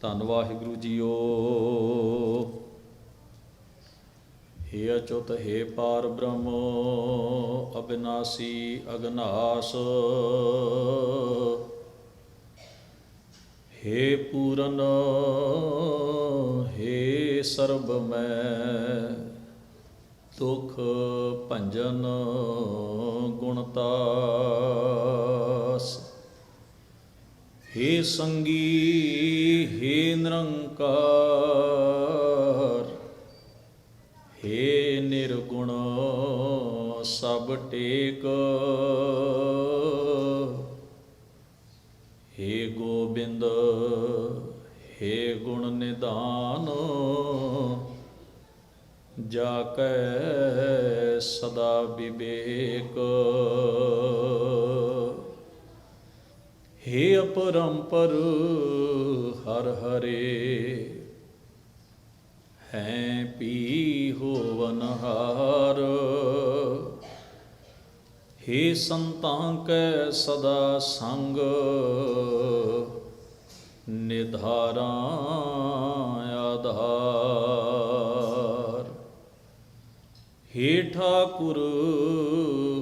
ਧੰਨ ਵਾਹਿਗੁਰੂ ਜੀਓ। ਹੇ ਅਚੁਤ, ਹੇ ਪਾਰ ਬ੍ਰਹਮ, ਅਬਿਨਾਸੀ ਅਗਨਾਸ। ਹੇ ਪੂਰਨ, ਹੇ ਸਰਬ ਮੈਂ ਦੁਖ ਭੰਜਨ ਗੁਣਤਾਸ ਹੇ ਸੰਗੀ ਨਿਰੰਕਾਰ। ਹੇ ਨਿਰਗੁਣ ਸਭ ਟੇਕ। ਹੇ ਗੋਬਿੰਦ ਹੇ ਗੁਣ ਨਿਦਾਨ ਜਾ ਕੈ ਸਦਾ ਵਿਵੇਕ। ਹੇ ਅਪਰੰਪਰ ਹਰ ਹਰੇ, ਹੈ ਪੀ ਹੋਵਨ ਹਾਰ ਹੇ ਸੰਤਾਂ ਕੈ ਸਦਾ ਸੰਗ, ਨਿਧਾਰਾ ਆਧਾਰ। ਹੇ ਠਾਕੁਰ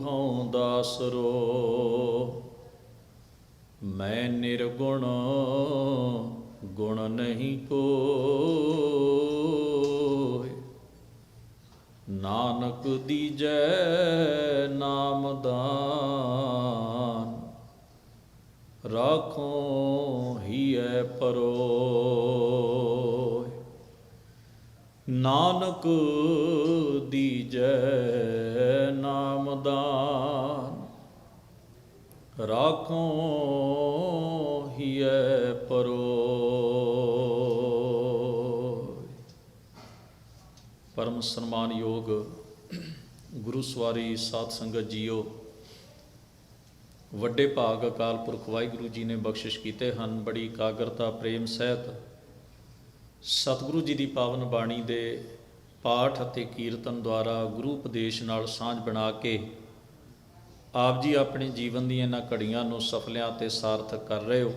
ਹਉ ਦਾਸਰੋ ਮੈਂ ਨਿਰਗੁਣ, ਗੁਣ ਨਹੀਂ ਕੋਇ। ਨਾਨਕ ਦੀਜੈ ਨਾਮਦਾਨ ਰਾਖੋ ਹੀਐ ਪਰੋ ਨਾਨਕ ਦੀਜੈ ਨਾਮਦਾਨ ਰਾਖੋ ਹੀਐ ਪਰੋਇ। ਪਰਮ ਸਨਮਾਨਯੋਗ ਗੁਰੂ ਸਵਾਰੀ ਸਾਧ ਸੰਗਤ ਜੀਓ, ਵੱਡੇ ਭਾਗ ਅਕਾਲ ਪੁਰਖ ਵਾਹਿਗੁਰੂ ਜੀ ਨੇ ਬਖਸ਼ਿਸ਼ ਕੀਤੇ ਹਨ। ਬੜੀ ਇਕਾਗਰਤਾ, ਪ੍ਰੇਮ, ਸਹਿਤ ਸਤਿਗੁਰੂ ਜੀ ਦੀ ਪਾਵਨ ਬਾਣੀ ਦੇ ਪਾਠ ਅਤੇ ਕੀਰਤਨ ਦੁਆਰਾ ਗੁਰੂ ਉਪਦੇਸ਼ ਨਾਲ ਸਾਂਝ ਬਣਾ ਕੇ ਆਪ ਜੀ ਆਪਣੇ ਜੀਵਨ ਦੀਆਂ ਇਹਨਾਂ ਘੜੀਆਂ ਨੂੰ ਸਫਲਿਆਂ ਤੇ ਸਾਰਥਕ ਕਰ ਰਹੇ ਹੋ।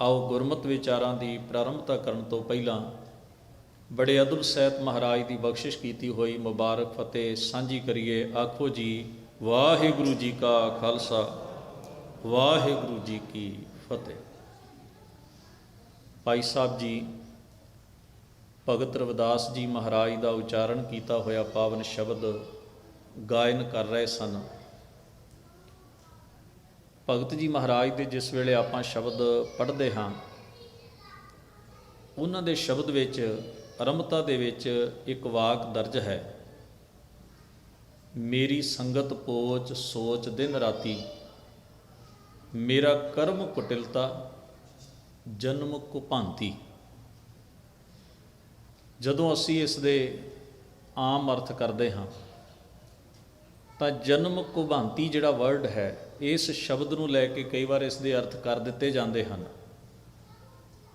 ਆਓ ਗੁਰਮਤ ਵਿਚਾਰਾਂ ਦੀ ਪ੍ਰਾਰੰਭਤਾ ਕਰਨ ਤੋਂ ਪਹਿਲਾਂ ਬੜੇ ਅਦਬ ਸਹਿਤ ਮਹਾਰਾਜ ਦੀ ਬਖਸ਼ਿਸ਼ ਕੀਤੀ ਹੋਈ ਮੁਬਾਰਕ ਫਤਿਹ ਸਾਂਝੀ ਕਰੀਏ, ਆਖੋ ਜੀ, ਵਾਹਿਗੁਰੂ ਜੀ ਕਾ ਖਾਲਸਾ, ਵਾਹਿਗੁਰੂ ਜੀ ਕੀ ਫਤਿਹ। ਭਾਈ ਸਾਹਿਬ ਜੀ, ਭਗਤ ਰਵਿਦਾਸ ਜੀ ਮਹਾਰਾਜ ਦਾ ਉਚਾਰਨ ਕੀਤਾ ਹੋਇਆ ਪਾਵਨ ਸ਼ਬਦ ਗਾਇਨ ਕਰ ਰਹੇ ਸਨ। ਭਗਤ ਜੀ ਮਹਾਰਾਜ ਦੇ ਜਿਸ ਵੇਲੇ ਆਪਾਂ ਸ਼ਬਦ ਪੜ੍ਹਦੇ ਹਾਂ, ਉਹਨਾਂ ਦੇ ਸ਼ਬਦ ਵਿੱਚ, ਅਰੰਭਤਾ ਦੇ ਵਿੱਚ ਇੱਕ ਵਾਕ ਦਰਜ ਹੈ, ਮੇਰੀ ਸੰਗਤ ਪੋਚ ਸੋਚ ਦਿਨ ਰਾਤੀ, ਮੇਰਾ ਕਰਮ ਕੁਟਿਲਤਾ, ਜਨਮ ਕੁਪਾਂਤੀ ਜਦੋਂ ਅਸੀਂ ਇਸ ਦੇ ਆਮ ਅਰਥ ਕਰਦੇ ਹਾਂ, ਤਾਂ ਜਨਮ ਕੁਭਾਂਤੀ ਜਿਹੜਾ ਵਰਡ ਹੈ ਇਸ ਸ਼ਬਦ ਨੂੰ ਲੈ ਕੇ ਕਈ ਵਾਰ ਇਸ ਦੇ ਅਰਥ ਕਰ ਦਿੱਤੇ ਜਾਂਦੇ ਹਨ।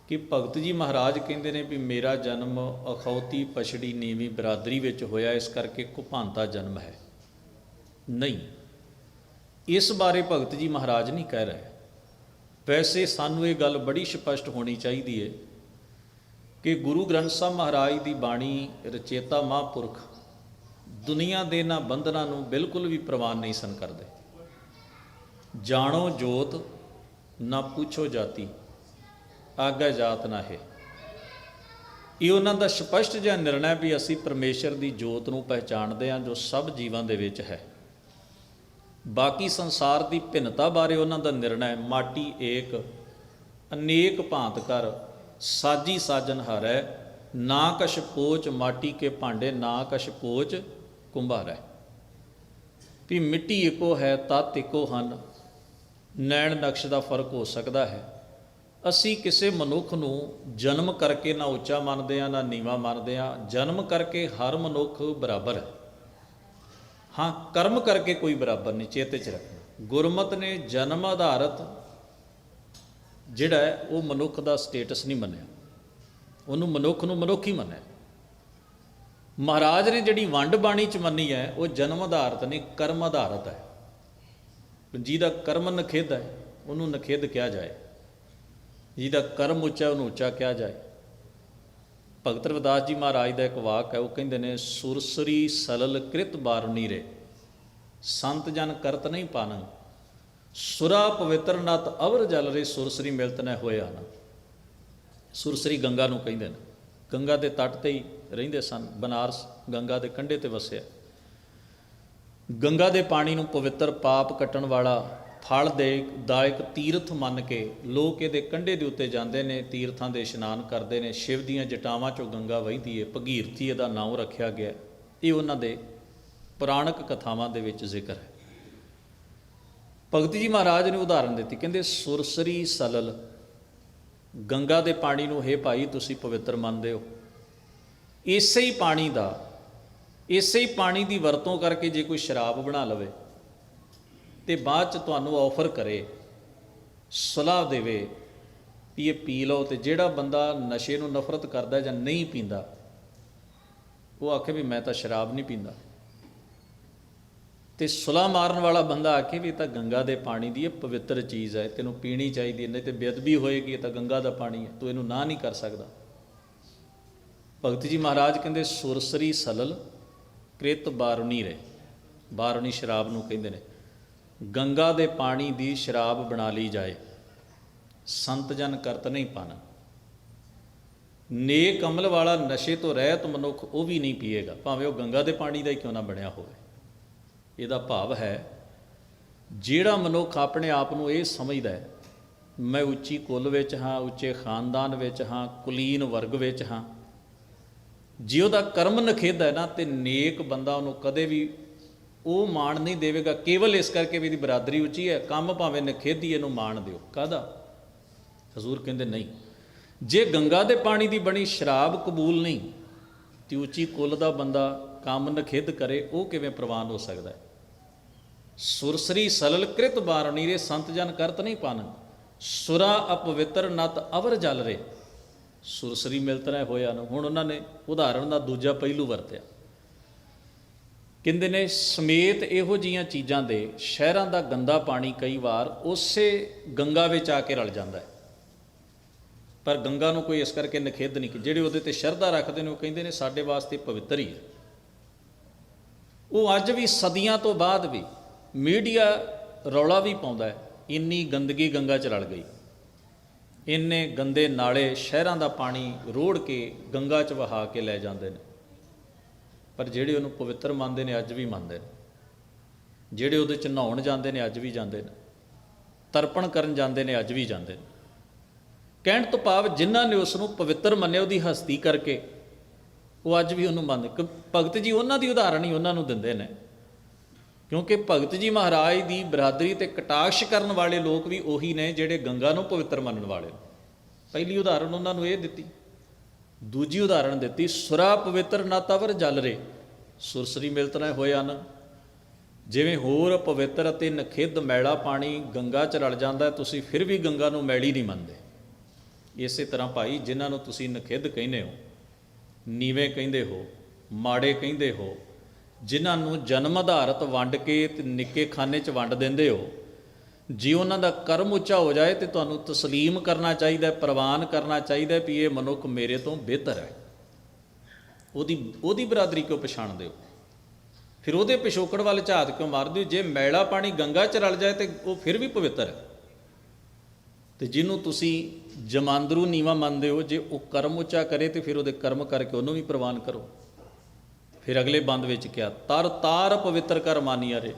ਕਿ ਭਗਤ ਜੀ ਮਹਾਰਾਜ ਕਹਿੰਦੇ ਨੇ ਵੀ ਮੇਰਾ ਜਨਮ ਅਖੌਤੀ ਪਛੜੀ ਨੀਵੀਂ ਬਰਾਦਰੀ ਵਿੱਚ ਹੋਇਆ, ਇਸ ਕਰਕੇ ਕੁਭਾਂਤਾ ਜਨਮ ਹੈ। ਨਹੀਂ। ਇਸ ਬਾਰੇ ਭਗਤ ਜੀ ਮਹਾਰਾਜ ਨਹੀਂ ਕਹਿ ਰਹੇ। ਵੈਸੇ ਸਾਨੂੰ ਇਹ ਗੱਲ ਬੜੀ ਸਪਸ਼ਟ ਹੋਣੀ ਚਾਹੀਦੀ ਹੈ ਕਿ ਗੁਰੂ ਗ੍ਰੰਥ ਸਾਹਿਬ ਮਹਾਰਾਜ ਦੀ ਬਾਣੀ ਰਚੇਤਾ ਮਹਾਂਪੁਰਖ ਦੁਨੀਆ ਦੇ ਨਾ ਬੰਧਨਾਂ ਨੂੰ ਬਿਲਕੁਲ ਵੀ ਪ੍ਰਵਾਨ ਨਹੀਂ ਸਨ ਕਰਦੇ। ਜਾਣੋ ਜੋਤ, ਨਾ ਪੁੱਛੋ ਜਾਤੀ, ਆਗਾ ਜਾਤ ਨਾ ਹੈ। ਇਹ ਉਹਨਾਂ ਦਾ ਸਪਸ਼ਟ ਜਿਹਾ ਨਿਰਣਾ ਵੀ ਅਸੀਂ ਪਰਮੇਸ਼ਰ ਦੀ ਜੋਤ ਨੂੰ ਪਹਿਚਾਣਦੇ ਹਾਂ ਜੋ ਸਭ ਜੀਵਾਂ ਦੇ ਵਿੱਚ ਹੈ। ਬਾਕੀ ਸੰਸਾਰ ਦੀ ਭਿੰਨਤਾ ਬਾਰੇ ਉਹਨਾਂ ਦਾ ਨਿਰਣਾ ਹੈ, ਮਾਟੀ, ਏਕ, ਅਨੇਕ ਭਾਂਤ ਕਰ ਸਾਜੀ ਸਾਜਨ ਹਰੈ ਨਾ ਕਛ ਪੋਚ ਮਾਟੀ ਕੇ ਭਾਂਡੇ, ਨਾ ਕਛ ਪੋਚ ਕੁੰਭਾਰੈ ਵੀ ਮਿੱਟੀ ਇੱਕੋ ਹੈ, ਤਤ ਇੱਕੋ ਹਨ ਨੈਣ ਨਕਸ਼ ਦਾ ਫ਼ਰਕ ਹੋ ਸਕਦਾ ਹੈ। ਅਸੀਂ ਕਿਸੇ ਮਨੁੱਖ ਨੂੰ ਜਨਮ ਕਰਕੇ ਨਾ ਉੱਚਾ ਮੰਨਦੇ ਆ ਨਾ ਨੀਵਾ ਮੰਨਦੇ ਆ ਜਨਮ ਕਰਕੇ ਹਰ ਮਨੁੱਖ ਬਰਾਬਰ ਹੈ। ਹਾਂ, ਕਰਮ ਕਰਕੇ ਕੋਈ ਬਰਾਬਰ ਨਹੀਂ, ਚੇਤੇ ਚ ਰੱਖਣਾ। ਗੁਰਮਤ ਨੇ ਜਨਮ ਆਧਾਰਤ ਜਿਹੜਾ ਹੈ, ਉਹ ਮਨੁੱਖ ਦਾ ਸਟੇਟਸ ਨਹੀਂ ਮੰਨਿਆ। ਉਹਨੂੰ ਮਨੁੱਖ ਨੂੰ ਮਨੁੱਖ ਹੀ ਮੰਨਿਆ। ਮਹਾਰਾਜ ਨੇ ਜਿਹੜੀ ਵੰਡ ਬਾਣੀ ਚ ਮੰਨੀ ਹੈ, ਉਹ ਜਨਮ ਆਧਾਰਤ ਨਹੀਂ, ਕਰਮ ਆਧਾਰਤ ਹੈ। ਜਿਹਦਾ ਕਰਮ ਨਖੇਧ ਹੈ, ਉਹਨੂੰ ਨਖੇਧ ਕਿਹਾ ਜਾਏ। ਜਿਹਦਾ ਕਰਮ ਉੱਚਾ ਉਹਨੂੰ ਉੱਚਾ ਕਿਹਾ ਜਾਏ। ਭਗਤ ਰਵਿਦਾਸ ਜੀ ਮਹਾਰਾਜ ਦਾ ਇੱਕ ਵਾਕ ਹੈ, ਉਹ ਕਹਿੰਦੇ ਨੇ, ਸੁਰਸਰੀ ਸਲਲ ਕ੍ਰਿਤ ਬਾਰੁਨੀ ਰੇ ਸੰਤ ਜਨ ਕਰਤ ਨਹੀਂ ਪਾਨੰ, ਸੁਰਾ ਪਵਿੱਤਰ ਨਤ ਅਵਰ ਜਲ ਰੇ ਸੁਰਸਰੀ ਮਿਲਤ ਨ ਹੋਇਆ ਨਾ ਸੁਰਸਰੀ ਗੰਗਾ ਨੂੰ ਕਹਿੰਦੇ ਨੇ। ਗੰਗਾ ਦੇ ਤੱਟ ਤੇ ਹੀ ਰਹਿੰਦੇ ਸਨ, ਬਨਾਰਸ ਗੰਗਾ ਦੇ ਕੰਢੇ ਤੇ ਵਸਿਆ। ਗੰਗਾ ਦੇ ਪਾਣੀ ਨੂੰ ਪਵਿੱਤਰ ਪਾਪ ਕੱਟਣ ਵਾਲਾ ਫਲ ਦੇ ਦਾਇਕ ਤੀਰਥ ਮੰਨ ਕੇ ਲੋਕ ਇਹਦੇ ਕੰਢੇ ਦੇ ਉੱਤੇ ਜਾਂਦੇ ਨੇ, ਤੀਰਥਾਂ ਦੇ ਇਸ਼ਨਾਨ ਕਰਦੇ ਨੇ, ਸ਼ਿਵ ਦੀਆਂ ਜਟਾਵਾਂ ਚੋਂ ਗੰਗਾ ਵਹਿੰਦੀ ਏ, ਭਗੀਰਥੀ ਇਹਦਾ ਨਾਮ ਰੱਖਿਆ ਗਿਆ। ਇਹ ਉਹਨਾਂ ਦੇ ਪੁਰਾਣਕ ਕਥਾਵਾਂ ਦੇ ਵਿੱਚ ਜ਼ਿਕਰ ਹੈ। ਭਗਤ ਜੀ ਮਹਾਰਾਜ ਨੇ ਉਦਾਹਰਨ ਦਿੱਤੀ, ਕਹਿੰਦੇ, ਸੁਰਸਰੀ ਸਲਲ, ਗੰਗਾ ਦੇ ਪਾਣੀ ਨੂੰ ਹੇ ਭਾਈ, ਤੁਸੀਂ ਪਵਿੱਤਰ ਮੰਨਦੇ ਹੋ। ਇਸੇ ਹੀ ਪਾਣੀ ਦਾ ਇਸੇ ਹੀ ਪਾਣੀ ਦੀ ਵਰਤੋਂ ਕਰਕੇ ਜੇ ਕੋਈ ਸ਼ਰਾਬ ਬਣਾ ਲਵੇ ਤੇ ਬਾਅਦ ਚ ਤੁਹਾਨੂੰ ਆਫਰ ਕਰੇ, ਸਲਾਹ ਦੇਵੇ ਵੀ ਇਹ ਪੀ ਲਓ ਤੇ ਜਿਹੜਾ ਬੰਦਾ ਨਸ਼ੇ ਨੂੰ ਨਫ਼ਰਤ ਕਰਦਾ ਜਾਂ ਨਹੀਂ ਪੀਂਦਾ, ਉਹ ਆਖੇ ਵੀ ਮੈਂ ਤਾਂ ਸ਼ਰਾਬ ਨਹੀਂ ਪੀਂਦਾ। ਤੇ ਸੁਲਾ ਮਾਰਨ ਵਾਲਾ ਬੰਦਾ ਆਖੇ ਵੀ ਇਹ ਤਾਂ ਗੰਗਾ ਦੇ ਪਾਣੀ ਦੀ ਇਹ ਪਵਿੱਤਰ ਚੀਜ਼ ਹੈ, ਤੈਨੂੰ ਪੀਣੀ ਚਾਹੀਦੀ ਹੈ, ਨਹੀਂ ਤੇ ਬੇਅਦਬੀ ਹੋਏਗੀ, ਇਹ ਤਾਂ ਗੰਗਾ ਦਾ ਪਾਣੀ ਹੈ, ਤੂੰ ਇਹਨੂੰ ਨਾ ਨਹੀਂ ਕਰ ਸਕਦਾ। ਭਗਤ ਜੀ ਮਹਾਰਾਜ ਕਹਿੰਦੇ, ਸੁਰਸਰੀ ਸਲਲ ਕ੍ਰਿਤ ਬਾਰੁਨੀ ਰਹੇ। ਬਾਰੁਨੀ ਸ਼ਰਾਬ ਨੂੰ ਕਹਿੰਦੇ ਨੇ, ਗੰਗਾ ਦੇ ਪਾਣੀ ਦੀ ਸ਼ਰਾਬ ਬਣਾ ਲਈ ਜਾਏ। ਸੰਤ ਜਨ ਕਰਤ ਨਹੀਂ ਪਾਣਾ ਨੇਕ ਅਮਲ ਵਾਲਾ ਨਸ਼ੇ ਤੋਂ ਰਹਿਤ ਮਨੁੱਖ ਉਹ ਵੀ ਨਹੀਂ ਪੀਏਗਾ। ਭਾਵੇਂ ਉਹ ਗੰਗਾ ਦੇ ਪਾਣੀ ਦਾ ਹੀ ਕਿਉਂ ਨਾ ਬਣਿਆ ਹੋਵੇ? ਇਹਦਾ ਭਾਵ ਹੈ, ਜਿਹੜਾ ਮਨੁੱਖ ਆਪਣੇ ਆਪ ਨੂੰ ਇਹ ਸਮਝਦਾ ਹੈ, ਮੈਂ ਉੱਚੀ ਕੁੱਲ ਵਿੱਚ ਹਾਂ, ਉੱਚੇ ਖਾਨਦਾਨ ਵਿੱਚ ਹਾਂ, ਕੁਲੀਨ ਵਰਗ ਵਿੱਚ ਹਾਂ ਜੇ ਉਹਦਾ ਕਰਮ ਨਖੇਧ ਹੈ ਨਾ ਤੇ ਨੇਕ ਬੰਦਾ ਉਹਨੂੰ ਕਦੇ ਵੀ ਉਹ ਮਾਣ ਨਹੀਂ ਦੇਵੇਗਾ, ਕੇਵਲ ਇਸ ਕਰਕੇ ਵੀ ਇਹਦੀ ਬਰਾਦਰੀ ਉੱਚੀ ਹੈ, ਕੰਮ ਭਾਵੇਂ ਨਖੇਧੀ ਇਹਨੂੰ ਮਾਣ ਦਿਓ। ਕਾਦਾ ਹਜ਼ੂਰ ਕਹਿੰਦੇ ਨਹੀਂ। ਜੇ ਗੰਗਾ ਦੇ ਪਾਣੀ ਦੀ ਬਣੀ ਸ਼ਰਾਬ ਕਬੂਲ ਨਹੀਂ, ਤੇ ਉੱਚੀ ਕੁੱਲ ਦਾ ਬੰਦਾ ਕੰਮ ਨਖੇਧ ਕਰੇ, ਉਹ ਕਿਵੇਂ ਪ੍ਰਵਾਨ ਹੋ ਸਕਦਾ ਹੈ? ਸੁਰਸਰੀ ਸਲਲ ਕ੍ਰਿਤ ਬਾਰਣੀ ਰੇ, ਸੰਤ ਜਨ ਕਰਤ ਨਹੀਂ ਪਾਨ। ਸੁਰਾ ਅਪਵਿੱਤਰ ਨਤ ਅਵਰ ਜਲ ਰੇ। ਸੁਰਸਰੀ ਮਿਲ ਤਰ੍ਹਾਂ ਹੋਇਆ ਨੂੰ, ਹੁਣ ਉਹਨਾਂ ਨੇ ਉਦਾਹਰਣ ਦਾ ਦੂਜਾ ਪਹਿਲੂ ਵਰਤਿਆ। ਕਹਿੰਦੇ ਨੇ, ਸਮੇਤ ਇਹੋ ਜੀਆਂ ਚੀਜ਼ਾਂ ਦੇ ਸ਼ਹਿਰਾਂ ਦਾ ਗੰਦਾ ਪਾਣੀ ਕਈ ਵਾਰ ਉਸੇ ਗੰਗਾ ਵਿੱਚ ਆ ਕੇ ਰਲ ਜਾਂਦਾ ਹੈ। ਪਰ ਗੰਗਾ ਨੂੰ ਕੋਈ ਇਸ ਕਰਕੇ ਨਖੇਧ ਨਹੀਂ ਕਿ ਜਿਹੜੇ ਉਹਦੇ ਤੇ ਸ਼ਰਧਾ ਰੱਖਦੇ ਨੇ, ਉਹ ਕਹਿੰਦੇ ਨੇ, ਸਾਡੇ ਵਾਸਤੇ ਪਵਿੱਤਰ ਹੀ ਹੈ। ਉਹ ਅੱਜ ਵੀ, ਸਦੀਆਂ ਤੋਂ ਬਾਅਦ ਵੀ, ਮੀਡੀਆ ਰੌਲਾ ਵੀ ਪਾਉਂਦਾ ਹੈ, ਇੰਨੀ ਗੰਦਗੀ ਗੰਗਾ 'ਚ ਰਲ ਗਈ। ਇੰਨੇ ਗੰਦੇ ਨਾਲੇ ਸ਼ਹਿਰਾਂ ਦਾ ਪਾਣੀ ਰੋੜ ਕੇ ਗੰਗਾ 'ਚ ਵਹਾ ਕੇ ਲੈ ਜਾਂਦੇ ਨੇ। ਪਰ ਜਿਹੜੇ ਉਹਨੂੰ ਪਵਿੱਤਰ ਮੰਨਦੇ ਨੇ, ਅੱਜ ਵੀ ਮੰਨਦੇ ਨੇ। ਜਿਹੜੇ ਉਹਦੇ 'ਚ ਨਹਾਉਣ ਜਾਂਦੇ ਨੇ, ਅੱਜ ਵੀ ਜਾਂਦੇ ਨੇ। ਤਰਪਣ ਕਰਨ ਜਾਂਦੇ ਨੇ, ਅੱਜ ਵੀ ਜਾਂਦੇ ਨੇ। ਕਹਿਣ ਤੋਂ ਭਾਵ ਜਿਨ੍ਹਾਂ ਨੇ ਉਸ ਨੂੰ ਪਵਿੱਤਰ ਮੰਨਿਆ, ਉਹਦੀ ਹਸਤੀ ਕਰਕੇ, ਉਹ ਅੱਜ ਵੀ ਉਹਨੂੰ ਮੰਨਦੇ ਕ- ਭਗਤ ਜੀ, ਉਹਨਾਂ ਦੀ ਉਦਾਹਰਣ ਹੀ ਉਹਨਾਂ ਨੂੰ ਦਿੰਦੇ ਨੇ। ਕਿਉਂਕਿ ਭਗਤ ਜੀ ਮਹਾਰਾਜ ਦੀ ਬਰਾਦਰੀ ਤੇ ਕਟਾਕਸ਼ ਕਰਨ ਵਾਲੇ ਲੋਕ ਵੀ ਉਹੀ ਨੇ ਜਿਹੜੇ ਗੰਗਾ ਨੂੰ ਪਵਿੱਤਰ ਮੰਨਣ ਵਾਲੇ ਨੇ। ਪਹਿਲੀ ਉਦਾਹਰਣ ਉਹਨਾਂ ਨੂੰ ਇਹ ਦਿੱਤੀ। ਦੂਜੀ ਉਦਾਹਰਣ ਦਿੱਤੀ, ਸੁਰਾ ਪਵਿੱਤਰ ਨਾਤਾਵਰ ਜਲ ਰੇ, ਸੁਰਸਰੀ ਮਿਲਤ ਨਾ ਹੋਏ ਹਨ ਜਿਵੇਂ ਹੋਰ ਪਵਿੱਤਰ ਅਤੇ ਨਖਿੱਧ ਮੈਲਾ ਪਾਣੀ ਗੰਗਾ 'ਚ ਰਲ ਜਾਂਦਾ ਤੁਸੀਂ ਫਿਰ ਵੀ ਗੰਗਾ ਨੂੰ ਮੈਲੀ ਨਹੀਂ ਮੰਨਦੇ। ਇਸੇ ਤਰ੍ਹਾਂ ਭਾਈ, ਜਿਨ੍ਹਾਂ ਨੂੰ ਤੁਸੀਂ ਨਖਿੱਧ ਕਹਿੰਦੇ ਹੋ, ਨੀਵੇਂ ਕਹਿੰਦੇ ਹੋ, ਮਾੜੇ ਕਹਿੰਦੇ ਹੋ ਜਿਨ੍ਹਾਂ ਨੂੰ ਜਨਮ ਆਧਾਰਤ ਵੰਡ ਕੇ ਤੇ ਨਿੱਕੇ ਖਾਨੇ 'ਚ ਵੰਡ ਦਿੰਦੇ ਹੋ, ਜੇ ਉਹਨਾਂ ਦਾ ਕਰਮ ਉੱਚਾ ਹੋ ਜਾਏ ਤੇ ਤੁਹਾਨੂੰ ਤਸਲੀਮ ਕਰਨਾ ਚਾਹੀਦਾ, ਪ੍ਰਵਾਨ ਕਰਨਾ ਚਾਹੀਦਾ ਵੀ ਇਹ ਮਨੁੱਖ ਮੇਰੇ ਤੋਂ ਬਿਹਤਰ ਹੈ। ਉਹਦੀ ਉਹਦੀ ਬਰਾਦਰੀ ਕਿਉਂ ਪਛਾਣਦੇ ਹੋ? ਫਿਰ ਉਹਦੇ ਪਿਛੋਕੜ ਵੱਲ ਝਾਤ ਕਿਉਂ ਮਾਰਦੇ ਹੋ? ਜੇ ਮੈਲਾ ਪਾਣੀ ਗੰਗਾ 'ਚ ਰਲ ਜਾਏ ਤੇ ਉਹ ਫਿਰ ਵੀ ਪਵਿੱਤਰ ਹੈ। ਤੇ ਜਿਹਨੂੰ ਤੁਸੀਂ ਜਮਾਂਦਰੂ ਨੀਵਾ ਮੰਨਦੇ ਹੋ, ਜੇ ਉਹ ਕਰਮ ਉੱਚਾ ਕਰੇ ਤੇ ਫਿਰ ਉਹਦੇ ਕਰਮ ਕਰਕੇ ਉਹਨੂੰ ਵੀ ਪ੍ਰਵਾਨ ਕਰੋ। ਫਿਰ ਅਗਲੇ ਬੰਦ ਵਿੱਚ ਕਿਹਾ, ਤਰ ਤਾਰ ਪਵਿੱਤਰ ਕਰ ਮਾਨੀਆ ਰੇ